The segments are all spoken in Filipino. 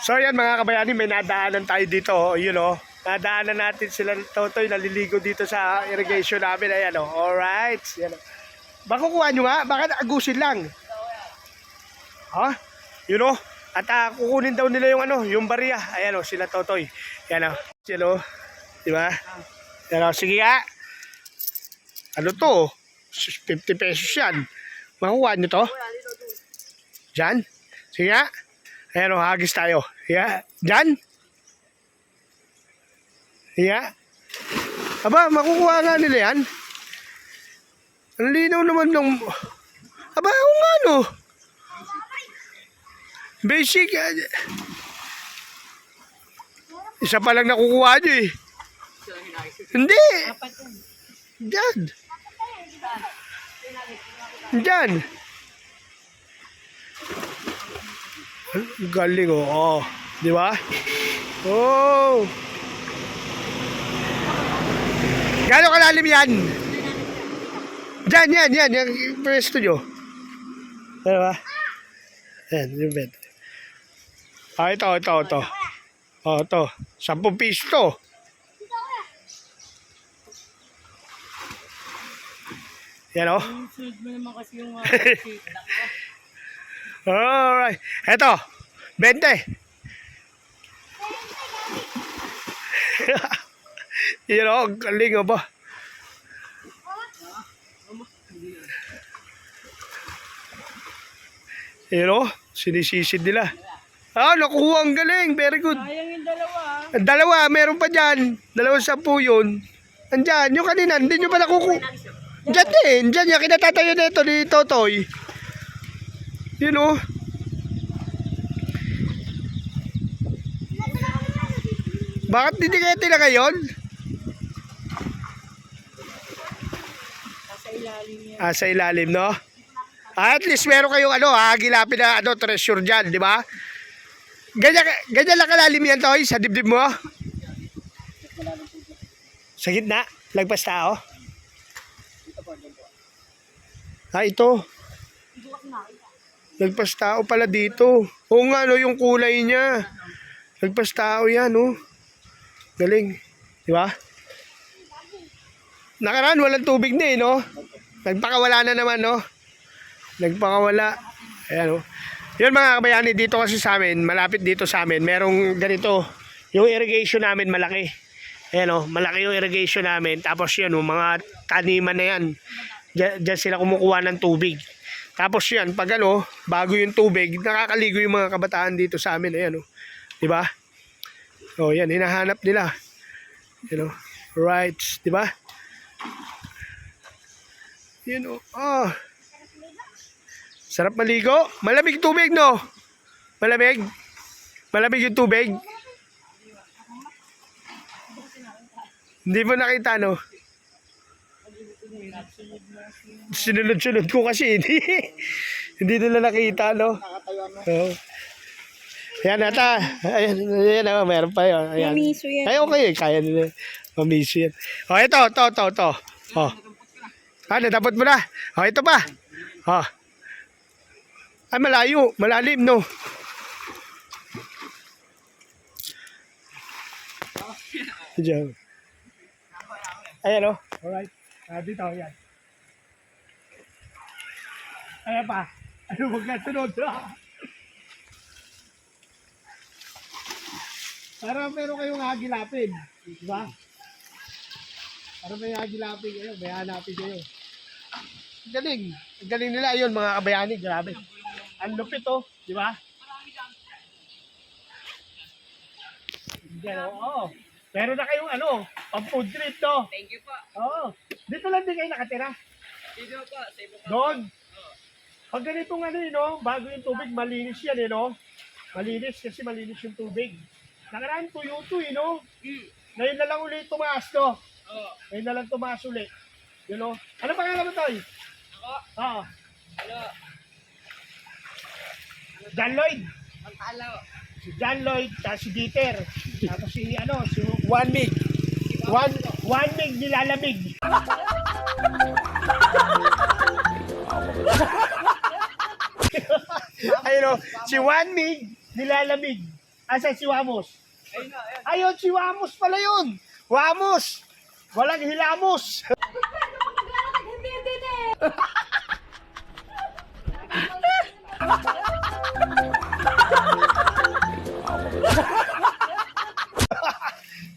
So yan mga kabayani, may nadaanan tayo dito, oh, yun oh. Nadaanan natin sila Totoy, naliligo dito sa irrigation namin. Ayan oh, alright. Yan oh. Baka kukuha nyo nga, baka agusin lang. Ha? Yun oh. At ah, kukunin daw nila yung ano, yung barya. Ayan oh, sila Totoy. Yan oh. Yan oh. Di ba? Yan oh, sige nga. Ano to? 50 pesos yan. Makuha nyo to? Diyan? Sige nga. Ayan o, hagis tayo. Yeah. Diyan? Yeah. Aba, makukuha nga nila yan. Ang linaw naman nung... Aba, ako nga no. Basic. ah, Isa pa lang nakukuha nyo eh. Hindi. Diyan. Diyan. Ang Galing oh. oh. Di ba? Oh. Gano'ng kalalim yan? Diyan, yan, yan. Yung pwesto nyo. Ano ba? Yan, yung bed. Ah, ito, ito, ito. Oh, ito. 10 piso to. Yan oh. Sunod mo naman kasi yung Alright. Eto, 20. Yan o, ang galing o ba? Yan o, sinisisid nila. Ah, nakuha ang galing. Very good. Sayang yung dalawa. ah. Dalawa, meron pa dyan. Dalawang sampu yun. Andyan, yung kanina, hindi nyo pa nakuku... Diyan din, dyan yung kinatatayo na ito ni Totoy. Yun o. Bakit hindi kayo tila ngayon? Nasa ilalim yan. Ah, sa ilalim, no? Ah, at least meron kayong ano, hagilapin na ano, treasure dyan, di ba? Ganyan, ganyan lang kalalim yan, Toy, sa dibdib mo. Sa gitna, lagpas tao. Ah, ito. Lagpas tao pala dito. Oo nga, no, yung kulay niya. Lagpas tao yan, no. Galing. Di ba? Nakaraan, walang tubig na eh, no? Nagpakawala na naman, no? Nagpakawala. Ayan, oh. Yun mga kabayani, dito kasi sa amin, malapit dito sa amin, merong ganito, yung irrigation namin malaki. Ayan, oh, malaki yung irrigation namin. Tapos yan, oh, mga taniman na yan. Diyan sila kumukuha ng tubig. Tapos yan, pag ano, bago yung tubig, nakakaligo yung mga kabataan dito sa amin. Ayan, oh. Di ba? Oh, yan, hinahanap nila. You know, rights, di ba? Yan, oh. oh. Sarap maligo. Malamig tubig, no? Malamig? Malamig yung tubig? Hindi mo nakita, no? Sinunod-sunod ko kasi, hindi. hindi nila nakita, no? Oo. Yan ata. Ayan, ayan, oh, meron pa yun. Ayan. Mamiso yan. Ay, okay. Kaya nila. Mamiso yan. O, ito, ito, ito, ito. O. Ah, natapot mo na. O, ito pa. O. Ay, malayo. Malalim, no? Diyan. Ayan, o. Alright. Ah, dito, yan. Ayan pa. Ano, huwag na sunod. Para meron kayong hagilapin. Di ba? Para may hagilapin kayo, may hanapin kayo. Ang Galing. Ang galing nila yun, mga kabayani. Grabe. Ang lupit oh. Di ba? Diyan, oo. Oh. Meron na kayong ano, pang food trip to. Thank you po. Oo. Din kayo nakatira. Dito po, sa iba Doon. Pag ganitong ano yun, no? bago yung tubig, malinis yan, eh, no? Malinis kasi malinis yung tubig. Nakaraan tuyo to, eh, no? Hmm. Ngayon na lang ulit tumaas to. Oo. Ngayon na lang tumaas ulit. You know? Ano pangalan mo, Toy? Ako, Oo. ano, John Lloyd. ang talo. Si John Lloyd, tapos si Dieter. Tapos si, ano, si Juan Mig. One, one Mig nilalamig. Ayun o, si Juan Mig nilalamig. Asa si Wamos? Ayun ayun. Ayun, si Wamos pala yun. Wamos. Walang hilamos.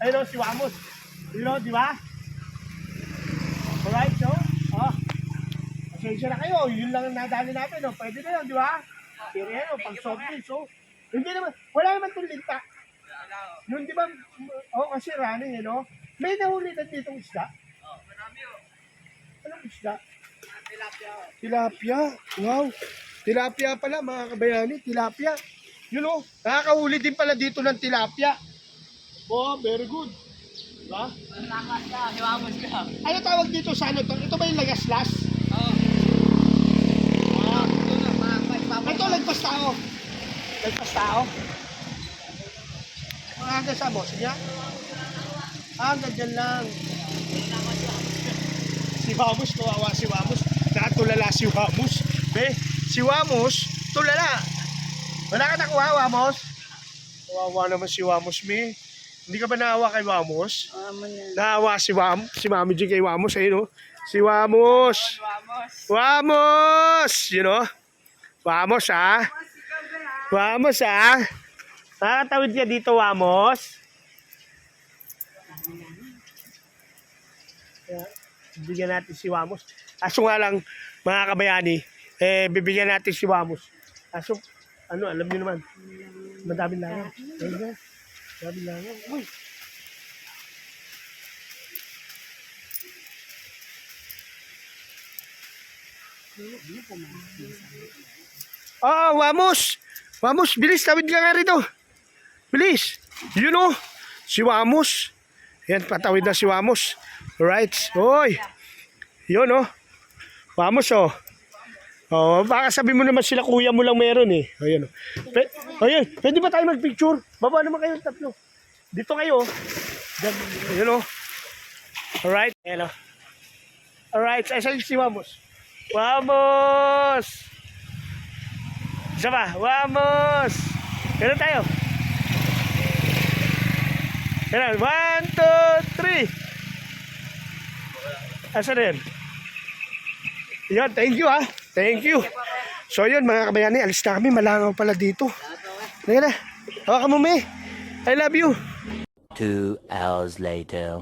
Ayun o, si Wamos. Yun o, di ba? Alright, so. Oh. Pasensya na kayo. Yun lang ang nadali natin. No? Pwede na yun, di ba? Pero yan, oh, pang soft drinks. So, hindi naman, wala naman itong linta. Oh. Yun, di ba? Oo, kasi running, eh, no? May nahuli na ditong isda. Oh, marami, oh. Anong isda? Tilapia, oh. Tilapia. Wow. Tilapia pala, mga kabayani. Tilapia. Yun o, nakakahuli din pala dito ng tilapia. Oh, very good. Diba? Malakas ka, hiwamos ka. Ano tawag dito sa ano to? Ito ba yung lagaslas? Oo. Ah, Ito na, mga ipapaw. Ito, lagpas tao. Lagpas tao. Mga hanggang sa boss niya? Ah, hanggang dyan lang. Si Wamos, kawawa si Wamos. Nakatulala si Wamos. Be, si Wamos, tulala. Wala ka nakuha, Wamos? Kawawa naman si Wamos, me. Hindi ka ba naawa kay Wamos? Amo na. Naawa si Wam, si Mami G kay Wamos, ayun oh. Si Wamos. Vamos. Wamos! You know? Wamos, ah. Wamos, ah. Nakakatawid ka dito. Kaya, bibigyan natin si Wamos. Aso nga lang, mga kabayani, eh, bibigyan natin si Wamos. Aso, ano, alam niyo naman, madaming langaw. Ayun na, madaming langaw. Uy, Oo, Wamos! Wamos, bilis, tawid ka nga rito. Bilis. Yun o, si Wamos. Yan, patawid na si Wamos. Alright. Hoy. Yun o. Wamos o. Oh, baka sabi mo naman sila kuya mo lang meron eh. Ayun. Pe ayun, pwede ba tayo magpicture? Baba naman kayo tatlo. Dito kayo. Diyan, ayun o. Alright. Ayun o. Alright, asan si Wamos? Wamos! Isa pa, Wamos! Ganun tayo. Ganun, one, two, three. Asa na? Yun, thank you ah. Thank you. So yun mga kabayani, alis na kami. Malangaw pala dito. Sige na. Hawakan mo, me. I love you. Two hours later.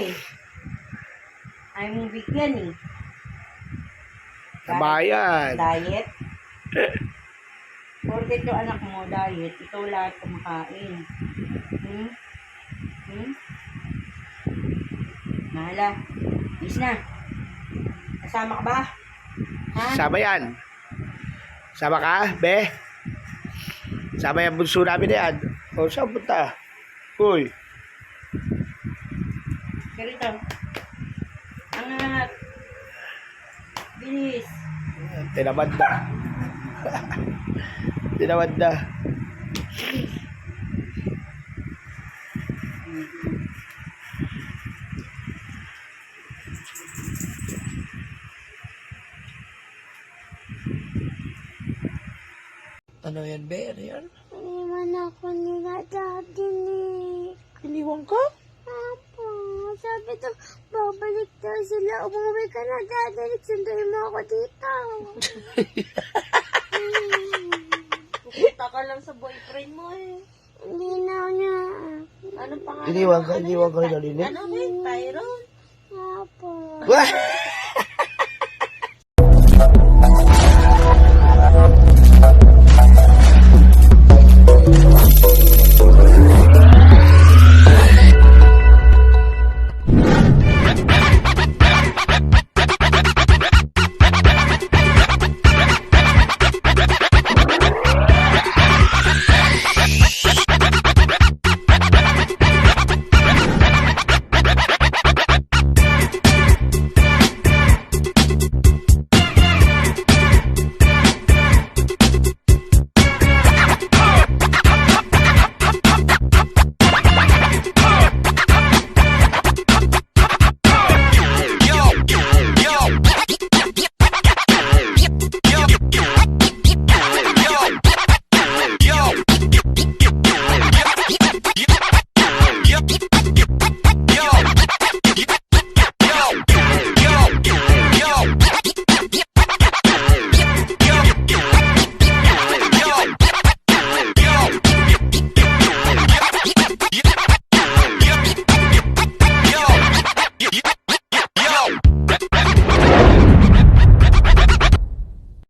Eh. Ayaw mong bigyan eh. Kabayan. Diet. Porket yung anak mo, diet, ikaw lahat kumakain. Hmm? Hmm? Mahala. Is na. Kasama ka ba? Ha? Sama yan. Sama ka, be? Sama yan bunso namin na yan. O, saan punta? Uy. Ganito. Angat. Bilis. Tinamad na. Tinamad na. Ano yan, be? Ano yan? Iniwan ako nila dati ni... Iniwan ka? Apo, sabi to, babalik daw sila. Umuwi ka na dati. Sunduin mo ako dito. Pupunta ka lang sa boyfriend mo eh. Hindi na niya. Anong pangalan? Iniwan ka? Ano Iniwan ka rin nalinig? Ano ba yun? Tyrone? Apo. Wah!